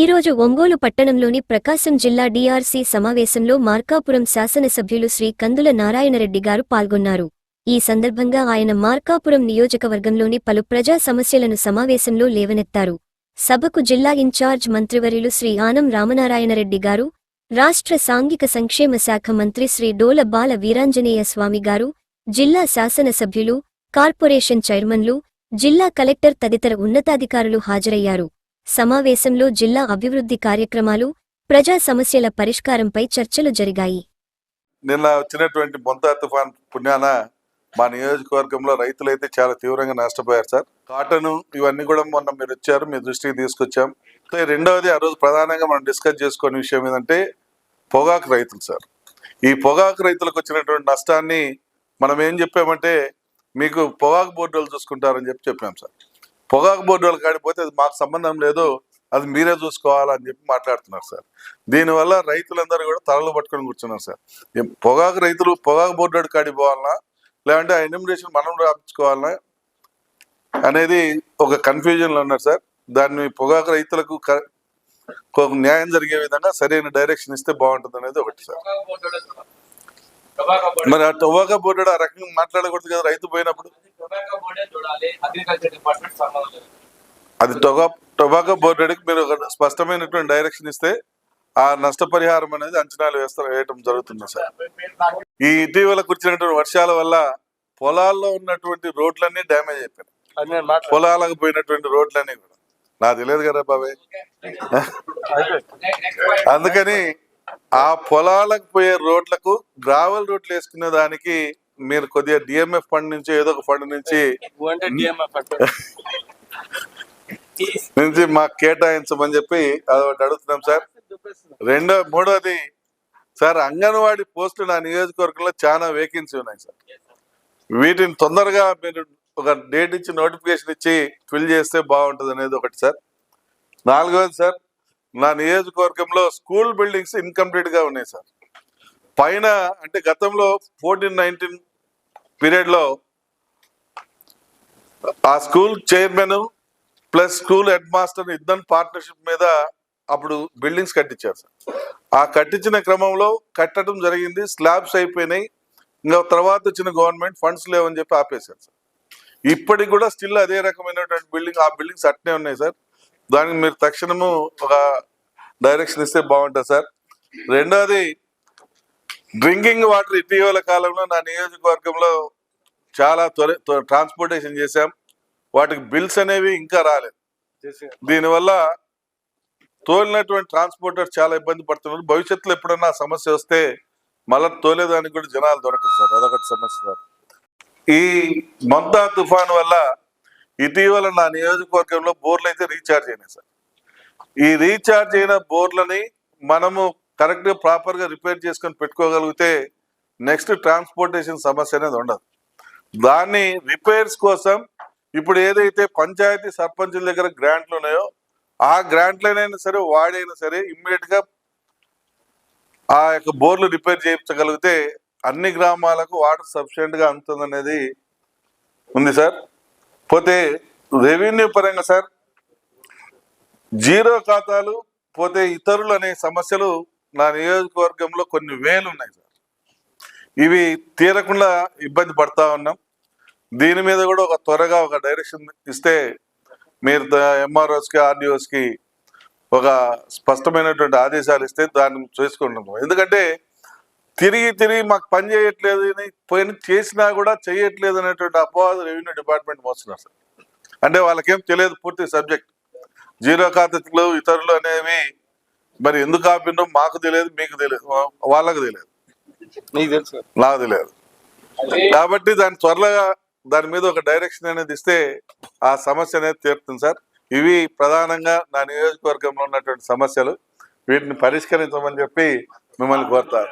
ఈరోజు ఒంగోలు పట్టణంలోని ప్రకాశం జిల్లా డీఆర్సీ సమావేశంలో మార్కాపురం శాసనసభ్యులు శ్రీ కందుల నారాయణరెడ్డి గారు పాల్గొన్నారు. ఈ సందర్భంగా ఆయన మార్కాపురం నియోజకవర్గంలోని పలు ప్రజా సమస్యలను సమావేశంలో లేవనెత్తారు. సభకు జిల్లా ఇన్ఛార్జ్ మంత్రివర్యులు శ్రీ ఆనం రామనారాయణరెడ్డి గారు రాష్ట్ర సాంఘిక సంక్షేమ శాఖ మంత్రి శ్రీ డోల బాల వీరాంజనేయ స్వామి గారు జిల్లా శాసనసభ్యులు కార్పొరేషన్ చైర్మన్లు జిల్లా కలెక్టర్ తదితర ఉన్నతాధికారులు హాజరయ్యారు. సమావేశంలో జిల్లా అభివృద్ధి కార్యక్రమాలు ప్రజా సమస్యల పరిష్కారంపై చర్చలు జరిగాయి. నిన్న వచ్చినటువంటి బొంతా తుఫాన్ పుణ్యాన మా నియోజకవర్గంలో రైతులైతే చాలా తీవ్రంగా నష్టపోయారు సార్. కాటన్ ఇవన్నీ కూడా మొన్న మీరు వచ్చారు మీ దృష్టికి తీసుకొచ్చాం. రెండవది ఆ రోజు ప్రధానంగా మనం డిస్కస్ చేసుకునే విషయం ఏంటంటే పొగాకు రైతులు సార్. ఈ పొగాకు రైతులకు వచ్చినటువంటి నష్టాన్ని మనం ఏం చెప్పామంటే మీకు పొగాకు బోర్డులు చూసుకుంటారని చెప్పి చెప్పాం సార్. పొగాకు బోర్డు వాళ్ళు కాడిపోతే అది మాకు సంబంధం లేదు అది మీరే చూసుకోవాలని చెప్పి మాట్లాడుతున్నారు సార్. దీనివల్ల రైతులందరూ కూడా తలలు పట్టుకొని కూర్చున్నారు సార్. పొగాకు రైతులు పొగాకు బోర్డు కాడికి పోవాలనా? లేదంటే ఆ ఎనిమిడేషన్ మనం రాపించుకోవాలనా అనేది ఒక కన్ఫ్యూజన్లో ఉన్నారు సార్. దాన్ని పొగాకు రైతులకు న్యాయం జరిగే విధంగా సరైన డైరెక్షన్ ఇస్తే బాగుంటుంది అనేది ఒకటి సార్. మరి ఆ టొబాకో బోర్డు ఆ రకంగా మాట్లాడకూడదు కదా రైతు పోయినప్పుడు? టొబాకో బోర్డే చూడాలి అగ్రికల్చర్ డిపార్ట్మెంట్ సంబంధం లేదు. అది టొబా టొబాకో బోర్డుకి మీరు ఒక స్పష్టమైనటువంటి డైరెక్షన్ ఇస్తే ఆ నష్టపరిహారం అనేది అంచనాలు వేస్తారు వేయటం జరుగుతుంది సార్. ఈ ఇటీవల కురిచినటువంటి వర్షాల వల్ల పొలాల్లో ఉన్నటువంటి రోడ్లన్నీ డ్యామేజ్ అయిపోయినాయి. పొలాలకు పోయినటువంటి రోడ్లన్నీ కూడా. నాకు తెలియదు కదా బాబాయ్. అందుకని ఆ పొలాలకు పోయే రోడ్లకు గ్రావెల్ రోడ్లు వేసుకునే దానికి మీరు కొద్దిగా డిఎంఎఫ్ ఫండ్ నుంచి ఏదో ఒక ఫండ్ నుంచి నుంచి మాకు కేటాయించమని చెప్పి అదొకటి అడుగుతున్నాం సార్. రెండో మూడోది సార్ అంగన్వాడీ పోస్టులు నా నియోజకవర్గంలో చాలా వేకెన్సీ ఉన్నాయి సార్. వీటిని తొందరగా మీరు ఒక డేట్ ఇచ్చి నోటిఫికేషన్ ఇచ్చి ఫిల్ చేస్తే బాగుంటుంది అనేది ఒకటి సార్. నాలుగోది సార్ నా నియోజకవర్గంలో స్కూల్ బిల్డింగ్స్ ఇన్కంప్లీట్గా ఉన్నాయి సార్. పైన అంటే గతంలో ఫోర్టీన్ నైన్టీన్ పీరియడ్లో ఆ school chairman plus school head master ఇద్దరు పార్ట్నర్షిప్ మీద అప్పుడు బిల్డింగ్స్ కట్టించారు సార్. ఆ కట్టించిన క్రమంలో కట్టడం జరిగింది స్లాబ్స్ అయిపోయినాయి ఇంకా తర్వాత వచ్చిన గవర్నమెంట్ ఫండ్స్ లేవని చెప్పి ఆపేశారు సార్. ఇప్పటికి కూడా స్టిల్ అదే రకమైనటువంటి బిల్డింగ్ ఆ బిల్డింగ్స్ అట్నే ఉన్నాయి సార్. దానికి మీరు తక్షణము ఒక డైరెక్షన్ ఇస్తే బాగుంటుంది సార్. రెండోది డ్రింకింగ్ వాటర్ ఇటీవల కాలంలో నా నియోజకవర్గంలో చాలా త్వర ట్రాన్స్పోర్టేషన్ చేశాం. వాటికి బిల్స్ అనేవి ఇంకా రాలేదు. దీనివల్ల తోలినటువంటి ట్రాన్స్పోర్టర్ చాలా ఇబ్బంది పడుతున్నారు. భవిష్యత్తులో ఎప్పుడన్నా సమస్య వస్తే మళ్ళీ తోలేదానికి కూడా జనాలు దొరకదు సార్. అదొకటి సమస్య సార్. ఈ మొంతా తుఫాన్ వల్ల ఇటీవల నా నియోజకవర్గంలో బోర్లు అయితే రీఛార్జ్ అయినాయి సార్. ఈ రీఛార్జ్ అయిన బోర్లని మనము కరెక్ట్గా ప్రాపర్గా రిపేర్ చేసుకొని పెట్టుకోగలిగితే నెక్స్ట్ ట్రాన్స్పోర్టేషన్ సమస్య అనేది ఉండదు. దాన్ని రిపేర్స్ కోసం ఇప్పుడు ఏదైతే పంచాయతీ సర్పంచుల దగ్గర గ్రాంట్లు ఉన్నాయో ఆ గ్రాంట్లనైనా సరే వాడైనా సరే ఇమ్మీడియట్గా ఆ యొక్క బోర్లు రిపేర్ చేయించగలిగితే అన్ని గ్రామాలకు వాటర్ సఫిషియెంట్గా అందుతుందనేది ఉంది సార్. పోతే రెవెన్యూ పరంగా సార్ జీరో ఖాతాలు పోతే ఇతరులు అనే సమస్యలు నా నియోజకవర్గంలో కొన్ని వేలు ఉన్నాయి సార్. ఇవి తీరకుండా ఇబ్బంది పడతా ఉన్నాం. దీని మీద కూడా ఒక త్వరగా ఒక డైరెక్షన్ ఇస్తే మీరు ఎంఆర్ఓస్కి ఆర్డీఓస్కి ఒక స్పష్టమైనటువంటి ఆదేశాలు ఇస్తే దాన్ని చేసుకుంటున్నాం. ఎందుకంటే తిరిగి తిరిగి మాకు పని చేయట్లేదు అని పోయిన చేసినా కూడా చేయట్లేదు అనేటువంటి అపవాదు రెవెన్యూ డిపార్ట్మెంట్ మోస్తున్నారు సార్. అంటే వాళ్ళకేం తెలియదు పూర్తి సబ్జెక్ట్. జీరో ఖాతాలు ఇతరులు అనేవి మరి ఎందుకు ఆపినో మాకు తెలియదు మీకు తెలియదు వాళ్ళకు తెలియదు. నీకు తెలియదు. కాబట్టి దాని త్వరగా దాని మీద ఒక డైరెక్షన్ అనేది ఇస్తే ఆ సమస్య అనేది తీరుతుంది సార్. ఇవి ప్రధానంగా నా నియోజకవర్గంలో ఉన్నటువంటి సమస్యలు. వీటిని పరిష్కరించమని చెప్పి మిమ్మల్ని కోరుతాను